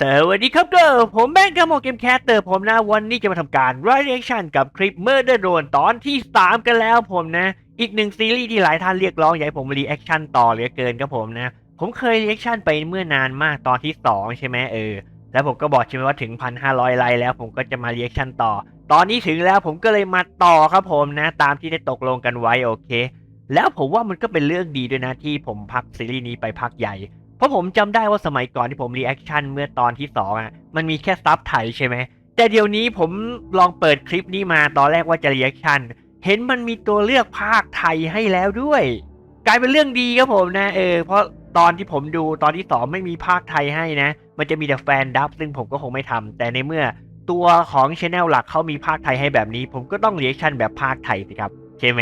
สวัสดีครับก็ผมแบงค์กามโมเกมแคสเตอร์ผมนะวันนี้จะมาทำการ reaction กับคลิป Murder Drone ตอนที่ 3 กันแล้วผมนะ อีกหนึ่งซีรีส์ที่หลายท่านเรียกร้องอยากให้ผม reaction ต่อเหลือเกินครับผมนะ ผมเคย reaction ไปเมื่อนานมากตอนที่ 2 ใช่ไหมเออ แล้วผมก็บอกใช่ไหมว่าถึง 1,500 ไลค์แล้วผมก็จะมา reaction ต่อ ตอนนี้ถึงแล้วผมก็เลยมาต่อครับผมนะ ตามที่ได้ตกลงกันไว้โอเค แล้วผมว่ามันก็เป็นเรื่องดีด้วยนะที่ผมพักซีรีส์นี้ไปพักใหญ่เราะผมจำได้ว่าสมัยก่อนที่ผมรีแอคชั่นเมื่อตอนที่สองอะมันมีแค่ซับไทยใช่ไหมแต่เดี๋ยวนี้ผมลองเปิดคลิปนี้มาตอนแรกว่าจะรีแอคชั่นเห็นมันมีตัวเลือกภาคไทยให้แล้วด้วย กลายเป็นเรื่องดีครับผมนะเออเพราะตอนที่ผมดูตอนที่สองไม่มีภาคไทยให้นะ มันจะมีแต่แฟนดับ ซึ่งผมก็คงไม่ทำแต่ในเมื่อตัวของชแนลหลักเขามีภาคไทยให้แบบนี้ ผมก็ต้องรีแอคชั่นแบบภาคไทยสิครับ ใช่ไหม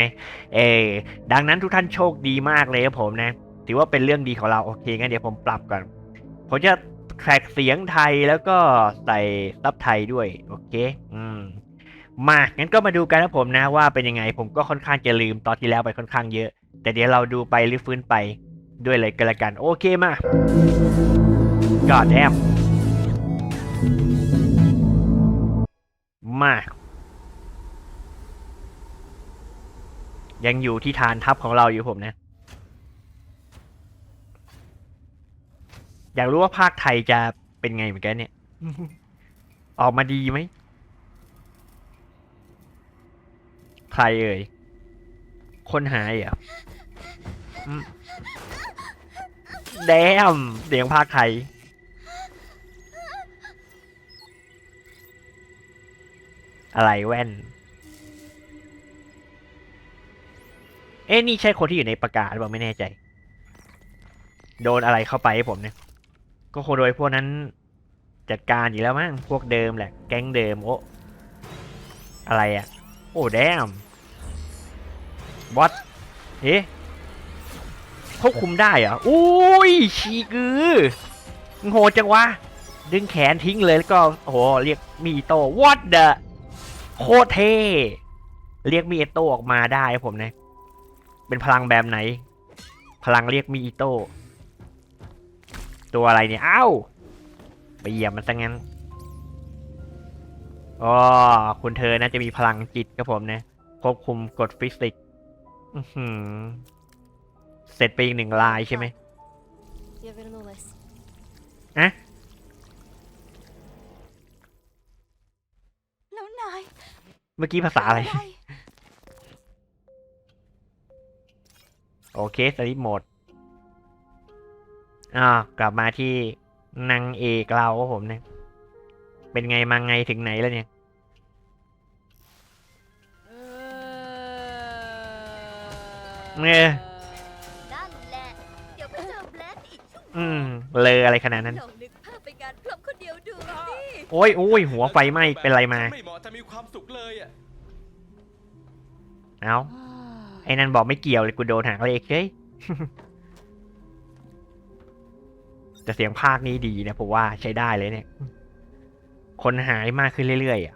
เออดังนั้นทุกท่านโชคดีมากเลยครับผมนะ ถือว่าเป็นเรื่องดีของเราโอเคงั้นเดี๋ยวผมปรับก่อนผมจะแทร็กเสียงไทยแล้วก็ใส่ซับไทยด้วยโอเค อืมมางั้นก็มาดูกันนะผมนะว่าเป็นยังไง ผมก็ค่อนข้างจะลืมตอนที่แล้วไปค่อนข้างเยอะ แต่เดี๋ยวเราดูไปรื้อฟื้นไปด้วยเลยกันละกัน โอเคมากอดแอมมา ยังอยู่ที่ฐานทัพของเราอยู่ผมนะ อยากรู้ว่าภาคไทยจะเป็นไงเหมือนกันเนี่ย ออกมาดีไหมใครเอ่ย คนหายเหรอแดมเสียงภาคไทย อะไรแว่น เอ๊ะนี่ใช่คนที่อยู่ในประกาศหรือเปล่าไม่แน่ใจ โดนอะไรเข้าไปให้ผมเนี่ย ก็คงโดยพวกนั้นจัดการอยู่แล้วมั้งพวกเดิมแหละ แก๊งเดิมโอ้อะไรอะ่ะโอ้แดมวัดเฮ้ควบคุมได้เหรออุ้ยชีกือโหจังวะ ดึงแขนทิ้งเลยแล้วก็โอ้โหเรียกมีโตวัดเดอะโคตรเท เรียกมีโตออกมาได้ผมนะ เป็นพลังแบบไหน พลังเรียกมีโต ตัวอะไรเนี่ย อ้าวไปเหยียบมันซะงั้นอ๋อคุณเธอน่าจะมีพลังจิตครับผมนะควบคุมกฎฟิสิกส์เสร็จไปอีกหนึ่งลายใช่ไหมอะแล้วนาย เมื่อกี้ภาษาอะไรอะไรโอเคสลิปโหมด อ่ากลับมาที่นางเอกเราครับผมเนี่ย เป็นไงมาไงถึงไหนแล้วเนี่ยเออนั่นแหละ เดี๋ยวไปเจอแบล็คอีกชั่วโมอืงมเลยอะไรขนาดนั้นลองนึกภาพไปการพร้อมคนเดียวดูสิโอ้ยโอ้ยหัวไฟไหม้เป็นไรมา ไม่เหมาะจะมีความสุขเลยอะเอาไอ้นั่นบอกไม่เกี่ยวเลยกูโดนหางเลขเฮ้ย แต่เสียงภาคนี้ดีนะผมว่าใช้ได้เลยเนี่ย คนหายมากขึ้นเรื่อยๆอะ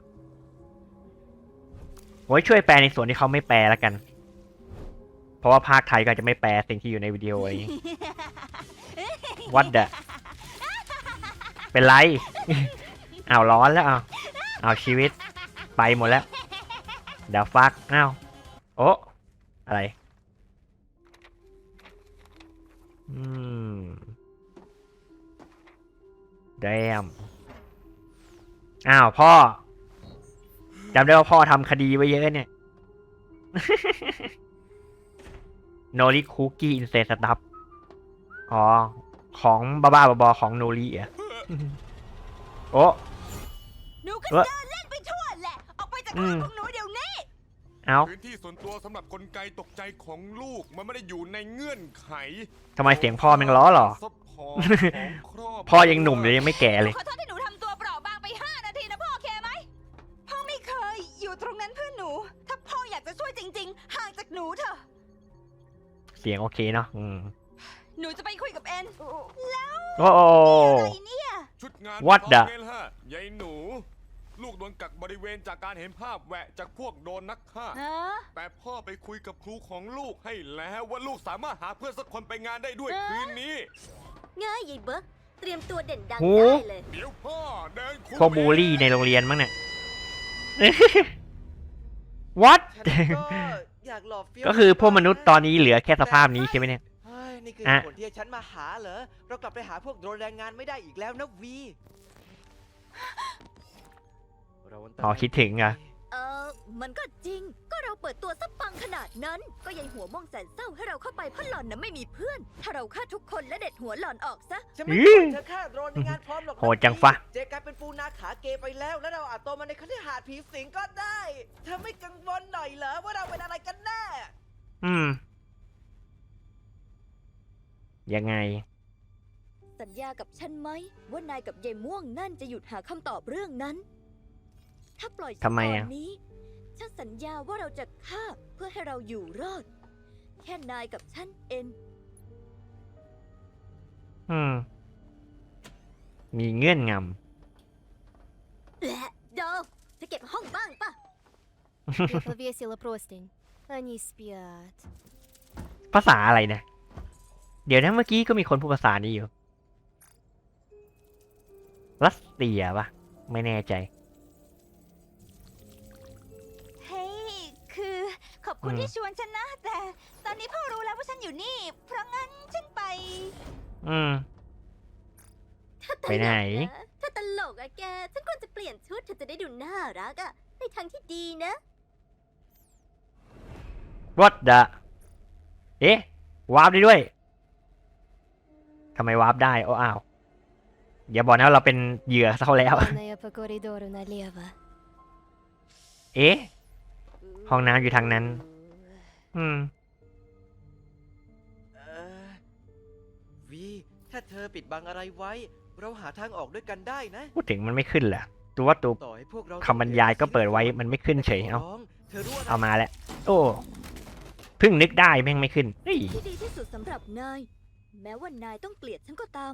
โอ้ยช่วยแปลในส่วนที่เขาไม่แปลแล้วกัน เพราะว่าภาคไทยก็จะไม่แปลสิ่งที่อยู่ในวิดีโออะไรอย่างงี้ What the เป็นไรอ้าวร้อนแล้วอ้าวอ้าวชีวิต ไปหมดแล้วเดี๋ยวฟักอ้าวโอ้อะไร อืม แดมอ้าวพ่อจำได้ว่าพ่อทำคดีไว้เยอะเนี่ยโนริคุกกี้อินเซสตับอ๋อ ของบ้าบ้าๆบอๆของโนริอะโอ้หนูก็เอ้อเดินเล่นไปทั่วแหละ ออกไปจากอืบ้านมของหนูเดี๋ยวนี้ เอาพื้นที่ส่วนตัวสำหรับกลไกตกใจของลูกมันไม่ได้อยู่ในเงื่อนไขทำไมเสียงพ่อแม่งล้อเหรอ ซัพพอร์ตของครอบครัวพ่อยังหนุ่มเลยยังไม่แก่เลย ขอโทษที่หนูทำตัวเปราะบางไป5นาทีนะพ่อโอเคไหมพ่อไม่เคยอยู่ตรงนั้นเพื่อหนู ถ้าพ่ออยากจะช่วยจริง ๆ ห่างจากหนูเถอะ เสียงโอเคเนาะอืมหนูจะไปคุยกับเอ็นแล้วโอ้โอะไรเนี่ย ชุดงาน What พร้อม the ไงล่ะฮะยายหนู ลูกโดนกักบริเวณจากการเห็นภาพแหวะจากพวกโดนนักฆ่าฮะแต่พ่อไปคุยกับครูของลูกให้แล้วว่าลูกสามารถหาเพื่อนสักคนไปงานได้ด้วยเอ๊ะคืนนี้ ง่ายยายเบิร์กเตรียมตัวเด่นดังโหได้เลย เดี๋ยวพ่อเดินคุมพวกบูลลี่ในโรงเรียนมั้งเนี่ย what ฉันก็อยากหล่อเฟี้ยวก็คือพวกมนุษย์ตอนนี้เหลือแค่สภาพนี้ใช่ไหมเนี่ย เฮ้ยนี่คืออะผลที่ฉันมาหาเหรอ เรากลับไปหาพวกโดรนแรงงานไม่ได้อีกแล้วนะวีเรานตรายอ๋อคิดถึงเหรอเออมันก็จริง ก็เราเปิดตัวซับปังขนาดนั้น ก็ยังหัวม่วงแสนเศร้าให้เราเข้าไปเพราะหล่อนน่ะไม่มีเพื่อน ถ้าเราฆ่าทุกคนและเด็ดหัวหล่อนออกซะ ฉันไม่อื้ปล่ออยเธอฆ่าโดรนในงานพร้อมหรอกนะโหดจังฟะ เจกลายเป็นปูนาขาเกไปแล้ว แล้วเราอาจโตมาในคฤหาสน์ผีสิงก็ได้เธอไม่กังวลหน่อยเหรอว่าเราเป็นอะไรกันแน่ อืม ยังไง สัญญากับฉันไหมว่านายกับยายม่วงนั่นจะหยุดหาคำตอบเรื่องนั้น ถ้าปล่อยฉัน ทำไม ต อะ อนนี้ ฉันสัญญาว่าเราจะฆ่าเพื่อให้เราอยู่รอด แค่นายกับฉันเอง อืม มีเงื่อนง และโดจะเก็บห้องบ้างปะ ำ Я повесила простынь. Они спят. ภาษาอะไรนะ เดี๋ยวนะเมื่อกี้ก็มีคนพูดภาษานี้อยู่ รัสเซียปะไม่แน่ใจ คุณ อืม ที่ชวนฉันนะ แต่ตอนนี้พ่อรู้แล้วว่าฉันอยู่นี่ เพราะงั้นฉันไป อืม ถ้าตลก ไปไหน ะถ้าตลกอะแก ฉันควรจะเปลี่ยนชุดเธอจะได้ดูน่ารักอะในทางที่ดีนะ what the เอ๊ะ วาร์ปได้ด้วย ทำไมวาร์ปได้ โอ้อ้าว อย่าบอกนะว่าเราเป็นเหยื่อเขาแล้ว Ванная по коридору налево. เอ๊ะ ห้องน้ำอยู่ทางนั้น อืม เออวี ถ้าเธอปิดบังอะไรไว้ เราหาทางออกด้วยกันได้นะ พูดถึงมันไม่ขึ้นเหรอตัวตัวต่อให้พวกเราคำบรรยายก็เปิดไว้มันไม่ขึ้นเฉยเอาเธอรู้อะไรเอามาแล้ว โอ้เพิ่งนึกได้แม่งไม่ขึ้นเฮ้ย ที่ดีที่สุดสำหรับนาย แม้ว่านายต้องเกลียดฉันก็ตาม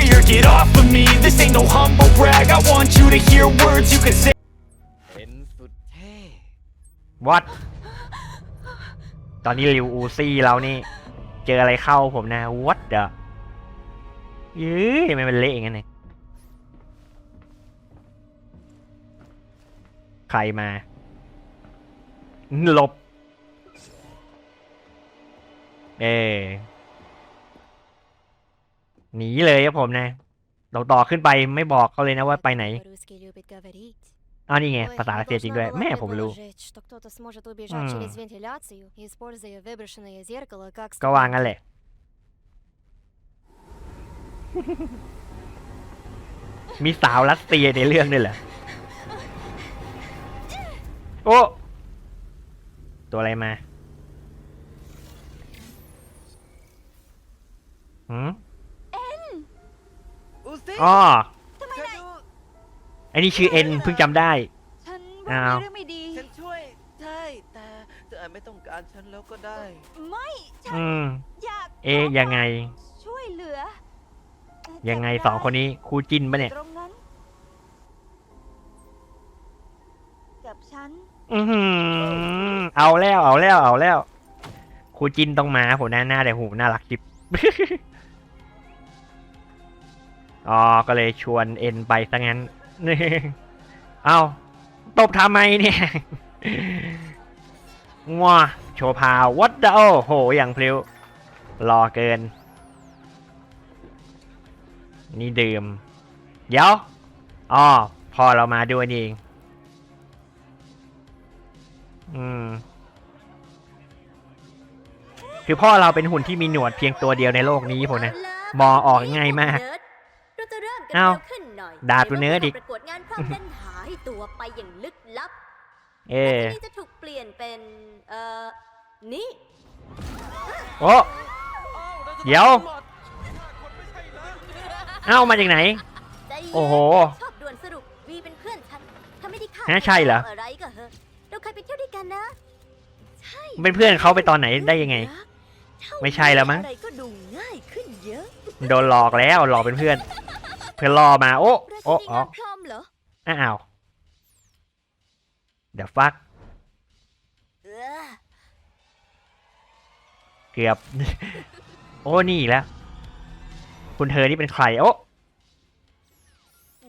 Get off of me, this ain't no humble brag I want you to hear words you can say เป็นสุดเท่ what ตอนนี้ริวอูซี่เรานี่ เจออะไรเข้าผมนะ what the ยื้อทำไมมันเละอย่างนั้นเนี่ยใครมา หลบ เอหนีเลยครับผมนะ เราต่อขึ้นไปไม่บอกเขาเลยนะว่าไปไหนอ๋อนี่ไง ภาษารัสเซียจริงด้วย แม่ผมรู้ ก็วางกันแหละ มีสาวรัสเซียในเรื่องนี่เหรอ โอ้ ตัวอะไรมา หืม อูซิอ๋อทำไมเธอนายดูไอ้นี่ชื่อเอ็นเพิ่งจำได้ ฉันอ้าว่าว มีเรื่องไม่ดี ฉันช่วยได้แต่เธออาจไม่ต้องการฉันแล้วก็ได้ ไม่ฉันอืม อยากเอ๊ะยังไง ช่วยเหลือเอ่อยังไงจับสองคนนี้คู่จิ้นปะเนี่ย ตรงนั้น กับฉันอือหือเอาแล้วเอาแล้วเอาแล้วครูจินต้องมาผมหน้าหน้าแต่หูน่ารักจิบ อ๋อ ก็เลยชวนเอ็นไปซะงั้น เอาตบทำไมเนี่ยว้าโชว์พาววัดโอ้โห อย่างพลิ้ว รอเกิน นี่ดื่ม เดี๋ยว อ๋อ พอเรามาด้วยเอง อืม คือพ่อเราเป็นหุ่นที่มีหนวดเพียงตัวเดียวในโลกนี้ผมนะ มอออกง่ายมาก กันเอ้าเร็วขึ้นหน่อยด่าตัวเนื้อดิประกวดงานพร้อมเล่นหายตัวไปอย่างลึกลับเออและที่นี่จะถูกเปลี่ยนเป็นเอ่อนี่โอ้เดี๋ยวเอ้ามาจากไหนใจเย็นโอ้โหชอบด่วนสรุปวีเป็นเพื่อนฉันถ้าไม่ได้ฆ่าฮะใช่เหรออะไรก็เหอะเราเคยไปเที่ยวด้วยกันนะใช่เป็นเพื่อนเขาไปตอนไหนได้ยังไงเท่าไม่ใช่แล้วมั้งอะไรก็ดูง่ายขึ้นเยอะโดนหลอกแล้วหลอกเป็นเพื่อนเพื่อนล่อมา โอ้เราโอ้จะมีอ๋องานพร้อมเหรออ้าวเดี๋ยวฟักเออเกือบ โอ้นี่อีกแล้ว คุณเธอนี่เป็นใคร โอ้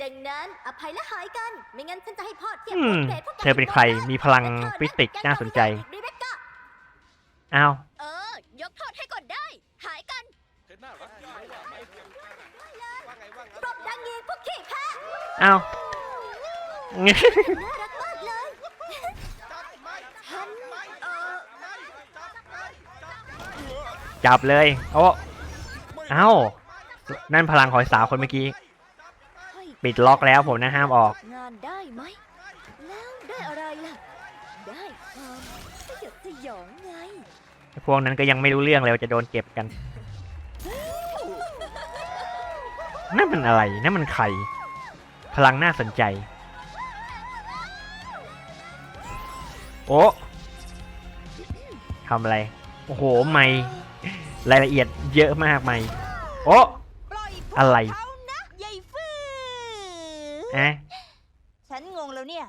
ดังนั้นอภัยและหายกัน ไม่งั้นฉันจะให้พ่อเทียบอืมเกรดพวกแกเธอเป็นใคร มีพลังและเธอฟิสิกส์น่าสนใจรีเบคก้าอ้าว เออ ยกโทษให้ก่ ดังยีพวกขี้แพ้อ้าวน่ารักมากเลย ฉันเออจับเลยโอ้เอ้านั่นพลังของสาวคนเมื่อกี้ให้ปิดล็อกแล้วผมนะห้ามออก งานได้ไหม แล้วได้อะไรล่ะ ได้ความสยดสยองไง พวกนั้นก็ยังไม่รู้เรื่องเลยว่าจะโดนเก็บกัน นั่นมันอะไร นั่นมันใคร พลังน่าสนใจ โอ้ทำอะไร โอ้โห ไม่ รายละเอียดเยอะมากไม่ โอ้ปล่อยพวกอะไรเขานะยายฟื้ออะฉันงงแล้วเนี่ย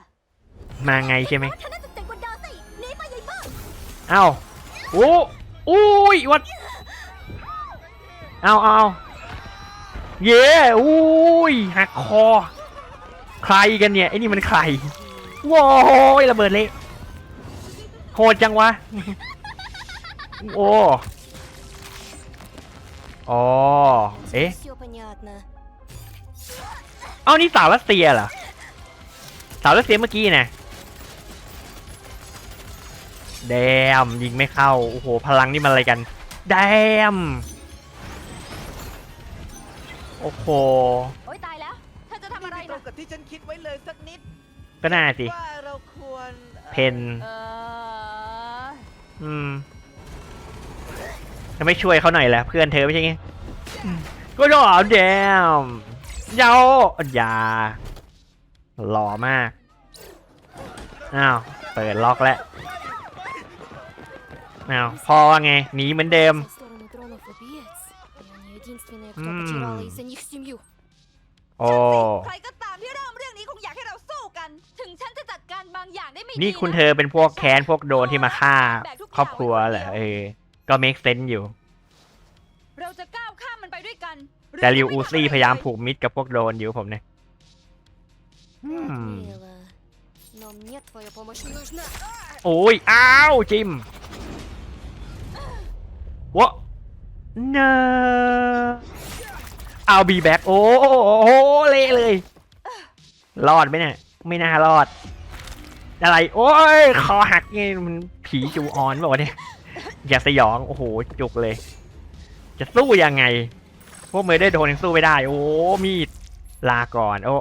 มาไงใช่ไหมเธอน่าจะเจ๋งกว่าดาวสิหนีไปยัยบ้าเอ้าโอ้อุ้ยวัด เอาเอา เย้อุ้ยหักคอ ใครกันเนี่ยไอ้นี่มันใครว้ายระเบิดเละโหดจังวะ โอ้อเอ๊ะ เอานี่สาวรัสเซียเหรอ สาวรัสเซียเมื่อกี้นะแดมยิงไม่เข้า โอ้โห พลังนี่มันอะไรกัน แดม โอ้โห โอ๊ยตายแล้วเธอจะทำอะไรไม่ตรนะงกับที่ฉันคิดไว้เลยสักนิดก็น่าสิ ว่าเราควรอ่อเพน เอออืมจะไม่ช่วยเขาหน่อยแหละเพื่อนเธอไม่ใช่ไงก็ดอแดมเย้าอย่าหล่อมาก อ้าว เปิดล็อกแล้ว อ้าว พอว่าไง หนีเหมือนเดิม кто М. потеряла из-за них семью. โอ้ ใครก็ตามที่เริ่มเรื่องนี้คงอยากให้เราสู้กัน ถึงฉันจะจัดการบางอย่างได้ไม่ดี นี่คุณ ะ เธอเป็นพวกแค้นพวกโดนที่มาฆ่า ครอบครัวเหรอเออ ก็ make sense อยู่ เราจะก้าวข้ามมันไปด้วยกัน แต่ริวอูซี่พยายามผูกมิตรกับพวกโดนอยู่ผมเนี่ยอืม Мило. Но мне твоя помощь не нужна. โอ้ย อ้าว จิมวะ เนอเอาบีแบ็กโอ้โหเละเลย รอดไหมเนี่ยไม่น่ารอด อะไร โอ้ยคอหักไงมันผีจูออนบอกว่าเนี่ยอย่าสยอง โอ้โห จุกเลย จะสู้ยังไง พวกเมย์ได้โดนยังสู้ไม่ได้ โอ้มีดลาก่อน โอ้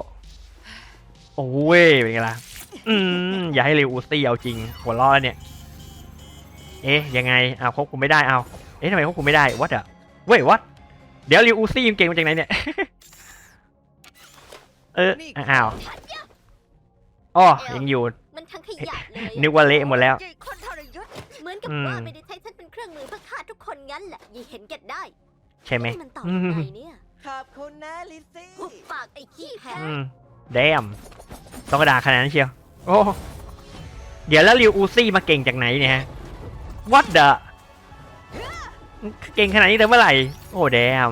โอ้ยเป็นไงล่ะอืมอย่าให้เรวอูซี่เอาจริงหัวเร้อเนี่ย เอ๊ะยังไงเอาควบคุมไม่ได้เอา อ๊ะทำไมควบคุมไม่ได้วัดอะเว้ยวัดเดี๋ยวริวอูซี่ยังเก่งมาจากไหนเนี่ย เออ อ้าวอ๋อยังอยู่ มันทั้งขยะเลยอะนึกว่าเละหมดแล้ว คนทรยศเหมือนกับอืมว่าไม่ได้ใช้ฉันเป็นเครื่องมือเพื่อฆ่าทุกคนงั้นแหละอย่าเห็นแก่ได้ ใช่ไหมนี่มันตอบยังไงเนี่ยขอบคุณนะลิซซี่หุบปากไอ้ขี้แพ้อืมแดมต้องกระดาษขนาดนั้นเชียว โอ้ เดี๋ยวแล้วริวอูซี่มาเก่งจากไหนเนี่ยฮะ what the เก่งขนาดนี้แต่เมื่อไหร่ โอ้แดม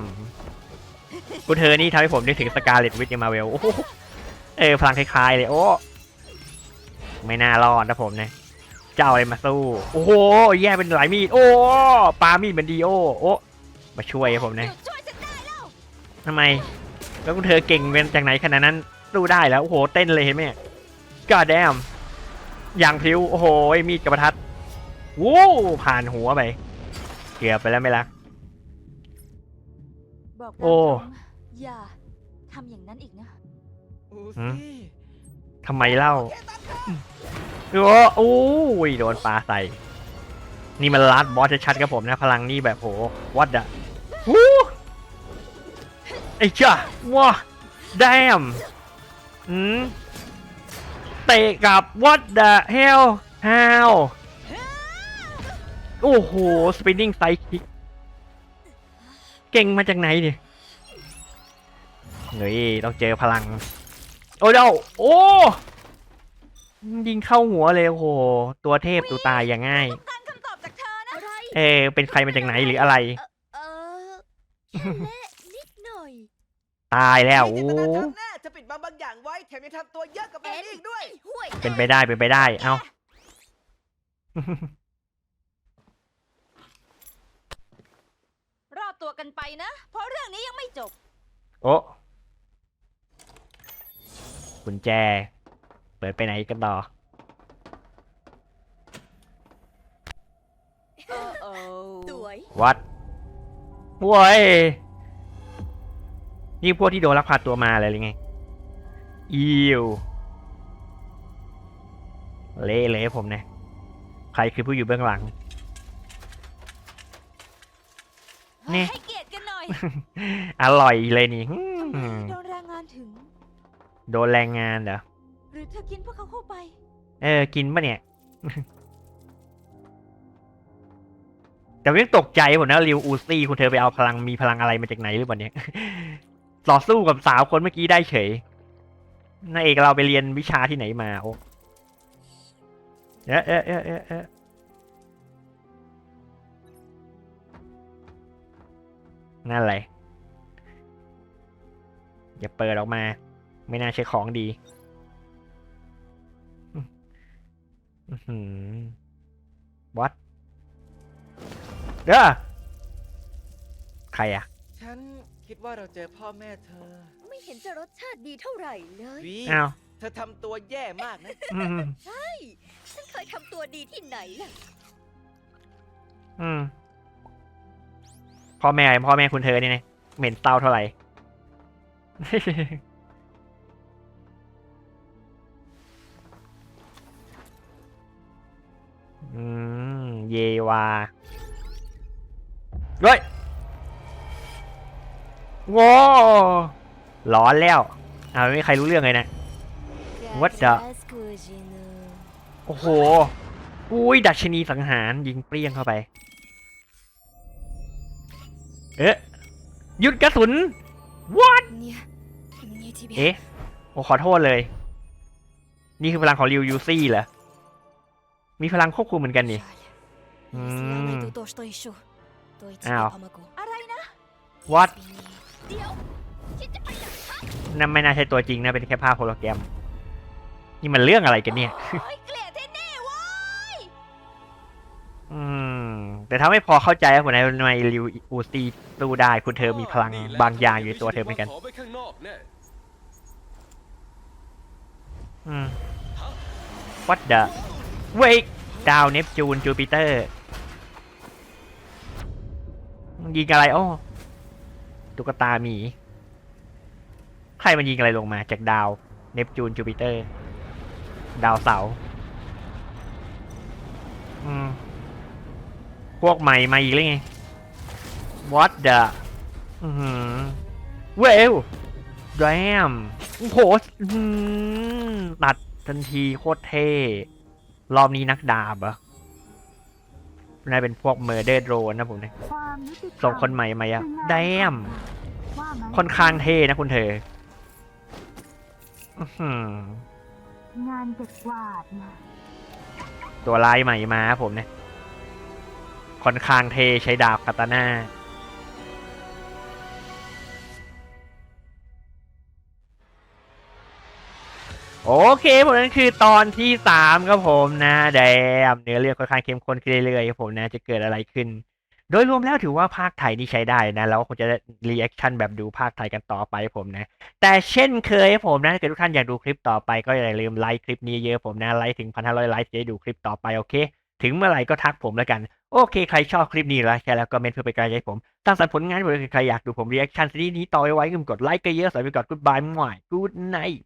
กูเธอนี่ทำให้ผมนึกถึงสกาเลตวิทมาเวลเออพลังคล้ายๆเลย โอ้ ไม่น่ารอดนะผมเนี่ยเจ้าอะไรมาสู้ โอ้โห แย่เป็นหลายมีด โอ้ปามีดเป็นดีโอ โอ้มาช่วยผมหนะยุดช่ยทำไม แล้วคุณเธอเก่งเป็นจากไหนขนาดนั้นสู้ได้แล้ว โอ้โห เต้นเลยเห็นไหมก็แดมอย่างพิ้ว โอ้โห มีดกับประทัดวู้ผ่านหัวไป เกือบไปแล้วไหม่ละบอกตามโอ้ตรงอย่าทำอย่างนั้นอีกนะอูหืมซี่ทำไมเล่าโอ้โอ้ยโดนปลาใส่ นี่มันลัดบอสชัดๆครับผมนะ พลังนี่แบบโหวัดอะวู้ไอ้จ้าว้าแดมอืมเตะกับ what the hell how โอ้โห spinning side kick เก่งมาจากไหนเนี่ยเฮ้ยต้องเจอพลัง โอ้เดาโอ้ยิงเข้าหัวเลยโอ้โห ตัวเทพตัวตายอย่างง่ายการคำตอบจากเธอนะอะไรเออเป็นใครมาจากไหนหรืออะไร เออแค่เละนิดหน่อย ตายแล้วมีโอ้เจตนาทำแน่จะปิดบังบางอย่างไว้แถมยังทำตัวเยอะกับแม่นี่อีกด้วย ห่วยเป็นไปได้เป็นไปได้ เอ้า รอบ ตัวกันไปนะ เพราะเรื่องนี้ยังไม่จบ โอ้กุญแจ เปิดไปไหนกันต่อโอ้สวย วัดโว้ยนี่พวกที่โดนลักพาตัวมาอะไรหรือไง อิวเละเละผมเนี่ยใครคือผู้อยู่เบื้องหลัง นี่ ให้เกียรติกันหน่อยอร่อยเลยนี่อืทำไมมโดนแรงงานถึง โดนแรงงานเหรอ หรือเธอกินพวกเขาเข้าไป เออ กินปะเนี่ย แต่ก็ยังตกใจผมนะริวอูซี่คุณเธอไปเอาพลังมีพลังอะไรมาจากไหนหรือเปล่าเนี่ย ต่อสู้กับสาวคนเมื่อกี้ได้เฉยนายเอกเราไปเรียนวิชาที่ไหนมาโอ้เอ๊ะเอ๊ะเอ๊ะเอ๊ะเอ๊ะ นั่นอะไรอย่าเปิดออกมา ไม่น่าใช่ของดีอื้อหือวัดเด้อใครอะฉันคิดว่าเราเจอพ่อแม่เธอไม่เห็นจะรสชาติดีเท่าไหร่เลยวีอ้าวเธอทำตัวแย่มากนะอืมฉันเคยทำตัวดีที่ไหนล่ะ อืม พ่อแม่พ่อแม่คุณเธอเนี่ยนะเหม็นเต้าเท่าไหร่อืม เยวาเฮ้ยว้าร้อนแล้วเอาไม่มีใครรู้เรื่องเลยนะวัดเ the โอ้โห อุ้ย ดัชนีสังหารยิงเปรี้ยงเข้าไป เอ๊ะยุดกระสุน what เอ๊ะโอ้ขอโทษเลย นี่คือพลังของริวยูซี่เหรอ มีพลังควบคุมเหมือนกันนี่อ้าว what นั่นไม่น่าใช่ตัวจริงนะ เป็นแค่ภาพโฮโลแกรม นี่มันเรื่องอะไรกันเนี่ย อืม แต่ถ้าไม่พอเข้าใจว่าผมในในริวอูซี่สู้ได้คุณเธอมีพลังบางอย่างอยู่ในตัวเธอเหมือนกันขอไปข้างนอกแน่อืม what the wait ดาวเนปจูนจูปิเตอร์ยิงอะไรอ้อตุ๊กตาหมี ใครมันยิงอะไรลงมาจากดาวเนปจูนจูปิเตอร์ ดาวเสาร์อืม พวกใหม่มาอีกเลยไง what the อือหือเวลแรมโอ้โหอื้อหือตัดทันทีโคตรเท่ รอบนี้นักดาบเหรอน่าเป็นพวกเมอร์เดอร์โดรนนะผมเนี่ยส่งคนใหม่มาอะแดมค่อนข้างเท่นะคุณเธออื้อหืองานเด็กวาดนะตัวลายใหม่มาครับผมเนี่ย ค่อนข้างเทใช้ดาบคาตาน่าโอเคผมนั่นคือตอนที่สามครับผมนะแดมเนื้อเรื่องค่อนข้างเข้มข้นขึ้นเรื่อยๆครับผมนะจะเกิดอะไรขึ้น โดยรวมแล้วถือว่าภาคไทยนี่ใช้ได้นะแล้วคงจะรีแอคชั่นแบบดูภาคไทยกันต่อไปผมนะ แต่เช่นเคยผมนะถ้าเกิดทุกท่านอยากดูคลิปต่อไปก็อย่าลืมไลค์คลิปนี้เยอะผมนะไลค์ถึงพันห้าร้อยไลค์จะได้ดูคลิปต่อไปโอเค ถึงเมื่อไหร่ก็ทักผมแล้วกัน โอเค ใครชอบคลิปนี้แล้วแค่แล้วก็เมนเพื่อไปกำลังใจให้ผมสร้างสรรค์ผลงานเพื่อใครอยากดูผมรีแอคชั่นซีรีส์นี้ต่อไว้ไว้ก็กดไลค์ก็เยอะสวัสดีก่อนกูดบายมั่วกูดไนท์